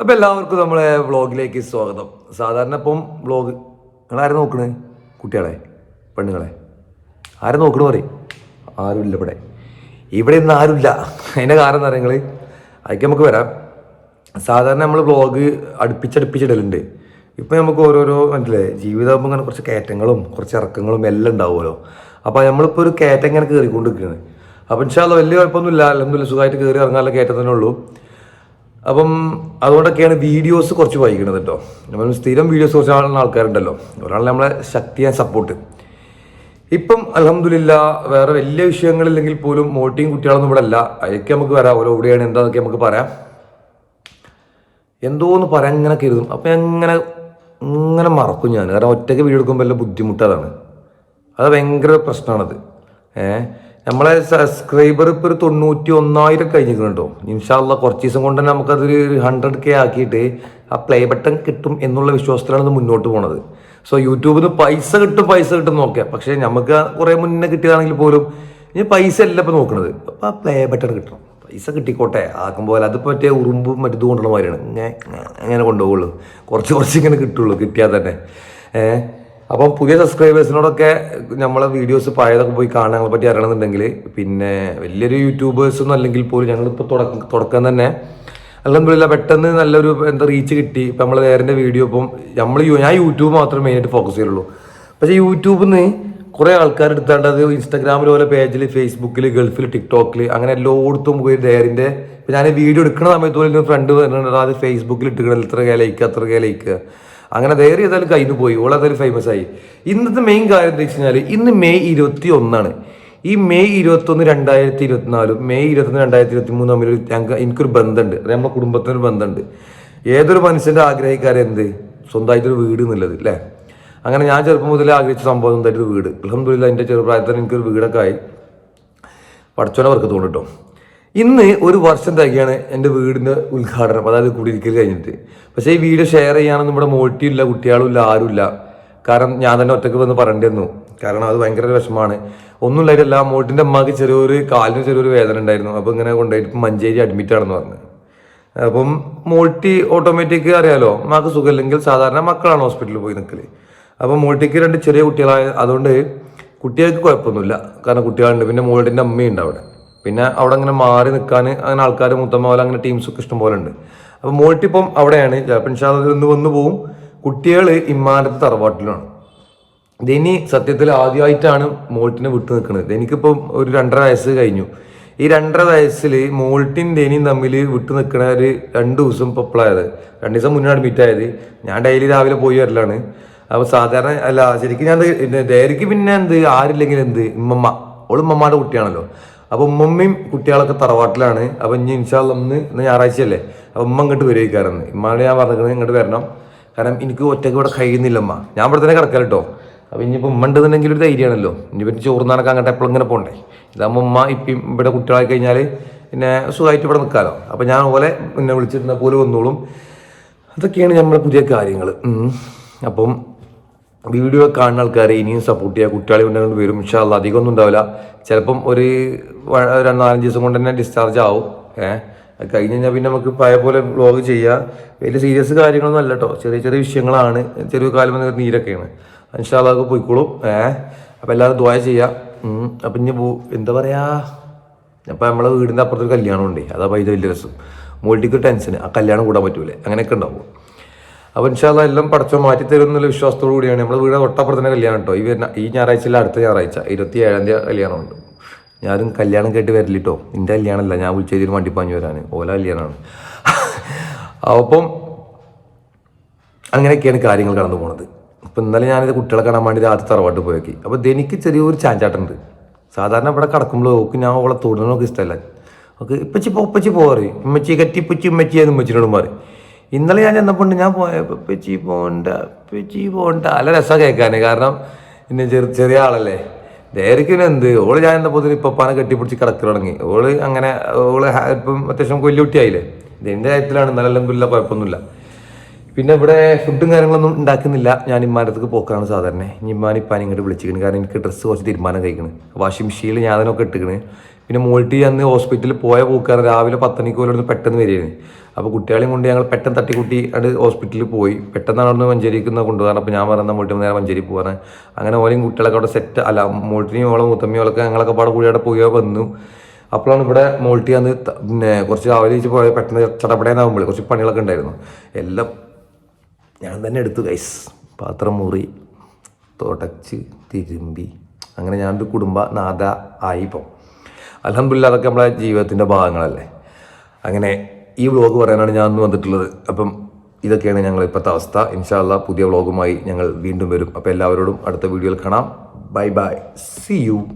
അപ്പോൾ എല്ലാവർക്കും നമ്മളെ വ്ളോഗിലേക്ക് സ്വാഗതം. സാധാരണ ഇപ്പം വ്ളോഗ് നിങ്ങൾ ആരും നോക്കണേ? കുട്ടികളെ പെണ്ണുങ്ങളെ. ആരും നോക്കണ പറയും? ആരുമില്ല ഇവിടെ. ഇവിടെ ഇന്ന് ആരുമില്ല. അതിന്റെ കാരണം എന്താ നിങ്ങൾ അതിലേക്ക് നമുക്ക് വരാം. സാധാരണ നമ്മൾ വ്ളോഗ് അടുപ്പിച്ചടുപ്പിച്ചിടലുണ്ട്. ഇപ്പം നമുക്ക് ഓരോരോ മനസ്സിലെ ജീവിതമാകുമ്പോൾ ഇങ്ങനെ കുറച്ച് കയറ്റങ്ങളും കുറച്ച് ഇറക്കങ്ങളും എല്ലാം ഉണ്ടാവുമല്ലോ. അപ്പോൾ നമ്മളിപ്പോൾ ഒരു കയറ്റം ഇങ്ങനെ കയറിക്കൊണ്ടിരിക്കുന്നത് അപ്പം ഇൻഷാല്ല വലിയ കുഴപ്പമൊന്നുമില്ല. അല്ലെന്നില്ല സുഖമായിട്ട് കയറി ഇറങ്ങാനുള്ള കയറ്റം തന്നെ ഉള്ളൂ. അപ്പം അതുകൊണ്ടൊക്കെയാണ് വീഡിയോസ് കുറച്ച് വൈകുന്നത് കേട്ടോ നമ്മൾ സ്ഥിരം വീഡിയോസ് കുറച്ച് കാണുന്ന ആൾക്കാരുണ്ടല്ലോ. ഒരാൾ നമ്മളെ ശക്തി ആൻഡ് സപ്പോർട്ട് ഇപ്പം അലഹമില്ല വേറെ വലിയ വിഷയങ്ങളില്ലെങ്കിൽ പോലും മോട്ടിയും കുട്ടികളൊന്നും ഇവിടെ അല്ല. അതൊക്കെ നമുക്ക് വരാം. ഓരോ എവിടെയാണ് എന്താന്നൊക്കെ നമുക്ക് പറയാം. എന്തോന്ന് പറയാൻ ഇങ്ങനെ കരുതും. അപ്പം എങ്ങനെ ഇങ്ങനെ മറക്കും ഞാൻ. കാരണം ഒറ്റയ്ക്ക് വീഡിയോ എടുക്കുമ്പോൾ എല്ലാം ബുദ്ധിമുട്ട് അത് ഭയങ്കര പ്രശ്നമാണത്. ഏഹ്? നമ്മളെ സബ്സ്ക്രൈബർ ഇപ്പോൾ ഒരു തൊണ്ണൂറ്റി ഒന്നായിരം കഴിഞ്ഞിട്ടുണ്ടോ ഇൻഷാല്ല കുറച്ച് ദിവസം കൊണ്ട് തന്നെ നമുക്കതൊരു ഹൺഡ്രഡ് കെ ആക്കിയിട്ട് ആ പ്ലേ ബട്ടൺ കിട്ടും എന്നുള്ള വിശ്വാസത്തിലാണ് ഇത് മുന്നോട്ട് പോണത്. സോ യൂട്യൂബിൽ നിന്ന് പൈസ കിട്ടും പൈസ കിട്ടും നോക്കിയാൽ പക്ഷേ നമുക്ക് കുറേ മുന്നേ കിട്ടിയതാണെങ്കിൽ പോലും ഇനി പൈസ അല്ല ഇപ്പോൾ നോക്കണത്. അപ്പോൾ ആ പ്ലേ ബട്ടൺ കിട്ടണം. പൈസ കിട്ടിക്കോട്ടെ. ആക്കും പോലെ മറ്റേ ഉറുമ്പും മറ്റു കൊണ്ടുള്ള മാതിരിയാണ്. അങ്ങനെ കൊണ്ടുപോകുള്ളൂ കുറച്ച് കുറച്ച് ഇങ്ങനെ കിട്ടുള്ളൂ. കിട്ടിയാൽ തന്നെ. ഏഹ് അപ്പം പുതിയ സബ്സ്ക്രൈബേഴ്സിനോടൊക്കെ നമ്മളെ വീഡിയോസ് പഴയതൊക്കെ പോയി കാണാൻ ഞങ്ങളെ പറ്റി അറിയണമെന്നുണ്ടെങ്കിൽ പിന്നെ വലിയൊരു യൂട്യൂബേഴ്സ് ഒന്നും അല്ലെങ്കിൽ പോലും ഞങ്ങളിപ്പോൾ തുടക്കം തുടക്കം തന്നെ. അല്ലെന്നില്ല പെട്ടെന്ന് നല്ലൊരു എന്താ റീച്ച് കിട്ടി. ഇപ്പം നമ്മൾ നേരന്റെ വീഡിയോ ഇപ്പം നമ്മൾ ഞാൻ യൂട്യൂബ് മാത്രമേ മെയിനായിട്ട് ഫോക്കസ് ചെയ്യുള്ളൂ. പക്ഷേ യൂട്യൂബിൽ നിന്ന് കുറേ ആൾക്കാർ എടുത്താണ്ട് അത് ഇൻസ്റ്റാഗ്രാമിൽ പോലെ പേജിൽ ഫേസ്ബുക്കിൽ ഗൾഫിൽ ടിക്ടോക്കിൽ അങ്ങനെ എല്ലായിടത്തും പോയി ഡയറിന്റെ ഇപ്പം ഞാൻ വീഡിയോ എടുക്കുന്ന സമയത്ത് പോലും ഫ്രണ്ട് പറഞ്ഞിട്ടുണ്ട് അത് ഫേസ്ബുക്കിൽ ഇട്ടുകണം ഇത്ര കേ ലൈക്ക് അത്ര കേ അങ്ങനെ ധൈര്യം ചെയ്താലും കഴിഞ്ഞു പോയി. ഓൾ അതൊരു ഫേമസ് ആയി. ഇന്നത്തെ മെയിൻ കാര്യം എന്താ വെച്ച് കഴിഞ്ഞാൽ ഇന്ന് മെയ് ഇരുപത്തി ഒന്നാണ് ഈ മെയ് ഇരുപത്തൊന്ന് രണ്ടായിരത്തി ഇരുപത്തിനാലും മെയ് ഇരുപത്തൊന്ന് രണ്ടായിരത്തി ഇരുപത്തി മൂന്ന് തമ്മിൽ ഞങ്ങൾക്ക് എനിക്കൊരു ബന്ധമുണ്ട് നമ്മുടെ കുടുംബത്തിനൊരു ബന്ധമുണ്ട് ഏതൊരു മനുഷ്യന്റെ ആഗ്രഹിക്കാരെന്ത് സ്വന്തമായിട്ടൊരു വീട് എന്നുള്ളത് അല്ലേ അങ്ങനെ ഞാൻ ചെറുപ്പം മുതലേ ആഗ്രഹിച്ച സംഭവം സ്വന്തമായിട്ടൊരു വീട്. അലഹമില്ല എന്റെ ചെറുപ്രായത്തിൽ എനിക്കൊരു വീടൊക്കെ ആയി. പഠിച്ചോനെ അവർക്ക് തോന്നിട്ടോ. ഇന്ന് ഒരു വർഷം തികയാണ് എന്റെ വീടിന്റെ ഉദ്ഘാടനം അതായത് കുടിയിരിക്കൽ കഴിഞ്ഞിട്ട്. പക്ഷേ ഈ വീഡിയോ ഷെയർ ചെയ്യാനൊന്നും ഇവിടെ മോട്ടിയില്ല കുട്ടികളും ഇല്ല ആരുമില്ല. കാരണം ഞാൻ തന്നെ ഒറ്റയ്ക്ക് വന്ന് പറയേണ്ടി വന്നു. കാരണം അത് ഭയങ്കര വിഷമമാണ്. ഒന്നും ഇല്ലായിട്ടല്ല മോട്ടിന്റെ അമ്മയ്ക്ക് ചെറിയൊരു കാലിന് ചെറിയൊരു വേദന ഉണ്ടായിരുന്നു. അപ്പോൾ ഇങ്ങനെ കൊണ്ടുപോയിട്ട് മഞ്ചേരി അഡ്മിറ്റ് ആണെന്ന് പറഞ്ഞു. അപ്പം മോട്ടി ഓട്ടോമാറ്റിക് അറിയാലോ? അമ്മയ്ക്ക് സുഖമില്ലെങ്കിൽ സാധാരണ മക്കളാണ് ഹോസ്പിറ്റലിൽ പോയി നിൽക്കൽ അപ്പോൾ മോട്ടിക്ക് രണ്ട് ചെറിയ കുട്ടികളായ അതുകൊണ്ട് കുട്ടികൾക്ക് കുഴപ്പമൊന്നുമില്ല. കാരണം കുട്ടികളുണ്ട് പിന്നെ മോൾട്ടിന്റെ അമ്മയുണ്ട് അവിടെ. പിന്നെ അവിടെ അങ്ങനെ മാറി നിൽക്കാൻ അങ്ങനെ ആൾക്കാർ മുത്തമ്മ പോലെ അങ്ങനെ ടീംസൊക്കെ ഇഷ്ടം പോലെ ഉണ്ട്. അപ്പോൾ മോട്ടിപ്പം അവിടെയാണ്. ചിലപ്പോൾ നിന്ന് വന്നു പോവും. കുട്ടികൾ ഇമ്മാനത്തെ തറവാട്ടിലാണ്. ഇനി സത്യത്തിൽ ആദ്യമായിട്ടാണ് മോൾട്ടിനെ വിട്ടു നിൽക്കുന്നത്. എനിക്കിപ്പം ഒരു രണ്ടര വയസ്സ് കഴിഞ്ഞു. ഈ രണ്ടര വയസ്സിൽ മോൾട്ടിൻ ഡെനിയും തമ്മിൽ വിട്ടു നിൽക്കണ ഒരു രണ്ട് ദിവസം ഇപ്പോൾ ഇപ്പോഴായത് രണ്ട് ദിവസം മുന്നേ അഡ്മിറ്റ് ആയത്. ഞാൻ ഡെയിലി രാവിലെ പോയി വരലാണ്. അപ്പോൾ സാധാരണ അല്ല ശരിക്കും ഞാൻ ഡയറിക്ക് പിന്നെ എന്ത് ആരില്ലെങ്കിൽ എന്ത് ഉമ്മമ്മ. ഓളും ഉമ്മമ്മയുടെ കുട്ടിയാണല്ലോ. അപ്പോൾ ഉമ്മമ്മയും കുട്ടികളൊക്കെ തറവാട്ടിലാണ്. അപ്പോൾ ഇനി ഇൻഷാല്ല ഒന്ന് ഇന്ന് ഞായറാഴ്ചയല്ലേ? അപ്പോൾ ഉമ്മ ഇങ്ങോട്ട് വരുമായിക്കാരെന്ന് ഇമ്മാണ് ഞാൻ പറഞ്ഞത് ഇങ്ങോട്ട് വരണം. കാരണം എനിക്ക് ഒറ്റയ്ക്ക് ഇവിടെ കഴിയുന്നില്ല അമ്മ ഞാൻ ഇവിടെ തന്നെ കിടക്കാം കേട്ടോ അപ്പോൾ ഇനിയിപ്പോൾ ഉമ്മ ഉണ്ടെന്നുണ്ടെങ്കിൽ ഒരു ധൈര്യമാണല്ലോ. ഇനി ചോറ് ചോറുന്നാനൊക്കെ അങ്ങോട്ട് എപ്പോഴും ഇങ്ങനെ പോകണ്ടേ ഇതാകുമ്പോൾ ഉമ്മ ഇപ്പം ഇവിടെ കുട്ടികളായി കഴിഞ്ഞാൽ പിന്നെ സുഖമായിട്ട് ഇവിടെ നിൽക്കാമല്ലോ അപ്പോൾ ഞാൻ പോലെ പിന്നെ വിളിച്ചിരുന്ന പോലെ വന്നോളും. അതൊക്കെയാണ് നമ്മുടെ പുതിയ കാര്യങ്ങൾ അപ്പം വീഡിയോ കാണുന്ന ആൾക്കാരെ ഇനിയും സപ്പോർട്ട് ചെയ്യുക കുട്ടികളെ ഉണ്ടെങ്കിൽ വരും. ഇൻഷാല്ല അധികം ഒന്നും ഉണ്ടാവില്ല. ചിലപ്പം ഒരു ഒരു നാലഞ്ച് ദിവസം കൊണ്ട് തന്നെ ഡിസ്ചാർജ് ആവും. ഏഹ് അത് കഴിഞ്ഞ് കഴിഞ്ഞാൽ പിന്നെ നമുക്ക് പഴയ പോലെ വ്ലോഗ് ചെയ്യുക വലിയ സീരിയസ് കാര്യങ്ങളൊന്നും അല്ല കേട്ടോ ചെറിയ ചെറിയ വിഷയങ്ങളാണ്. ചെറിയ കാലം വന്ന നീരൊക്കെയാണ്. ഇൻഷാല്ല അതൊക്കെ പോയിക്കോളും. ഏഹ് അപ്പം എല്ലാവരും ദ്വായ ചെയ്യുക. അപ്പം ഇനി എന്താ പറയാ? അപ്പം നമ്മളെ വീടിന്റെ അപ്പുറത്തൊരു കല്യാണം ഉണ്ട് അതാ പൈസ വലിയ രസം. മോൾട്ടിക്ക് ടെൻഷൻ ആ കല്യാണം കൂടാൻ പറ്റൂലേ. അങ്ങനെയൊക്കെ ഉണ്ടാവും. അപ്പോൾ ഇൻഷാല്ല എല്ലാം പടച്ചോ മാറ്റി തരും എന്നുള്ള വിശ്വാസത്തോടു കൂടിയാണ്. നമ്മൾ വീട് തൊട്ടപ്പുറത്തന്നെ കല്യാണം കേട്ടോ ഈ വരുന്ന ഈ ഞായറാഴ്ചയിലെ അടുത്ത ഞായറാഴ്ച ഇരുപത്തി ഏഴാം തീയതി കല്യാണമുണ്ട് ഞാനും കല്യാണം കേട്ട് വരില്ലിട്ടോ? എന്റെ കല്യാണമല്ല ഞാൻ വിളിച്ചതിൽ വണ്ടി പാഞ്ഞു വരാൻ ഓല കല്യാണമാണ് അപ്പം അങ്ങനെയൊക്കെയാണ് കാര്യങ്ങൾ കടന്നു പോണത്. അപ്പം ഇന്നലെ ഞാനിത് കുട്ടികളെ കാണാൻ വേണ്ടി രാത്രി തറവാട്ട് പോയേക്കി. അപ്പോൾ എനിക്ക് ചെറിയൊരു ചാഞ്ചാട്ടുണ്ട്. സാധാരണ ഇവിടെ കിടക്കുമ്പോൾ ഓക്ക് ഞാൻ അവളെ തൊടുന്നതൊക്കെ ഇഷ്ടമല്ല. ഓക്കെ ഇപ്പച്ചി പോ ഉപ്പച്ചി പോറി ഉമ്മച്ചി കറ്റിപ്പച്ചി ഉമ്മച്ചി എന്ന് ഉമ്മച്ചിനോട് മാറി ഇന്നലെ ഞാൻ ചെന്നപ്പോൾ ഞാൻ പോയപ്പോൾ ഉപ്പച്ചി പോണ്ട പെച്ചി പോണ്ട. നല്ല രസം കേൾക്കാൻ കാരണം പിന്നെ ചെറു ചെറിയ ആളല്ലേ. ധൈര്യത്തിന് എന്ത്. ഓൾ ഞാൻ എന്നപ്പോൾ ഇപ്പപ്പാനെ കെട്ടിപ്പിടിച്ച് കിടക്കി തുടങ്ങി. ഓൾ അങ്ങനെ ഓൾ ഇപ്പം അത്യാവശ്യം കൊല്ലുകുട്ടിയായില്ലേ ഇതിന്റെ കാര്യത്തിലാണ് ഇന്നലെ എല്ലാം കുഴപ്പമൊന്നുമില്ല. പിന്നെ ഇവിടെ ഫുഡും കാര്യങ്ങളൊന്നും ഉണ്ടാക്കുന്നില്ല. ഞാൻ ഇമ്മാനത്തേക്ക് പോക്കാണ് സാധാരണ. ഇനി ഇമ്മാൻ ഇപ്പാൻ ഇങ്ങോട്ട് വിളിച്ചിരിക്കുന്നത് കാരണം എനിക്ക് ഡ്രസ്സ് കുറച്ച് തീരുമാനം കഴിക്കുന്നത് വാഷിംഗ് മെഷീനിൽ ഞാൻ അതിനൊക്കെ ഇട്ടിക്കണ് പിന്നെ മോൾട്ടി അന്ന് ഹോസ്പിറ്റലിൽ പോയ പോക്കാറ് രാവിലെ പത്തണിക്ക് പോലെ പെട്ടെന്ന് വരികയായിരുന്നു അപ്പോൾ കുട്ടികളെയും കൊണ്ട് ഞങ്ങൾ പെട്ടെന്ന് തട്ടിക്കുട്ടി അത് ഹോസ്പിറ്റലിൽ പോയി. പെട്ടെന്നാണ് അവിടുന്ന് മഞ്ചേരിക്ക് കൊണ്ടുപോകാൻ അപ്പോൾ ഞാൻ പറഞ്ഞ മോൾട്ടി നേരെ മഞ്ചേരി പോകാൻ അങ്ങനെ ഓലെയും കുട്ടികളൊക്കെ അവിടെ സെറ്റ് അല്ല മോൾട്ടിനെയും ഓളെ മുത്തമ്മയോളൊക്കെ ഞങ്ങളൊക്കെ പാടെ കൂടി അവിടെ പോയി വന്നു. അപ്പോഴാണ് ഇവിടെ മോൾട്ടി അന്ന് പിന്നെ കുറച്ച് രാവിലെ വെച്ച് പോയ പെട്ടെന്ന് ചടപടേനാകുമ്പോൾ കുറച്ച് പണികളൊക്കെ ഉണ്ടായിരുന്നു. എല്ലാം ഞാൻ തന്നെ എടുത്തു കൈസ് പാത്രം മുറി തുടച്ച് തിരുമ്പി. അങ്ങനെ ഞാനൊരു കുടുംബ നാഥ ആയി ഇപ്പം. അലഹമില്ല അതൊക്കെ നമ്മളെ ജീവിതത്തിന്റെ ഭാഗങ്ങളല്ലേ. അങ്ങനെ ഈ വ്ളോഗ് പറയാനാണ് ഞാൻ ഇന്ന് വന്നിട്ടുള്ളത്. അപ്പം ഇതൊക്കെയാണ് ഞങ്ങൾ ഇപ്പോഴത്തെ അവസ്ഥ. ഇൻഷാല്ല പുതിയ വ്ളോഗുമായി ഞങ്ങൾ വീണ്ടും വരും. അപ്പോൾ എല്ലാവരോടും അടുത്ത വീഡിയോയിൽ കാണാം. Bye bye. C U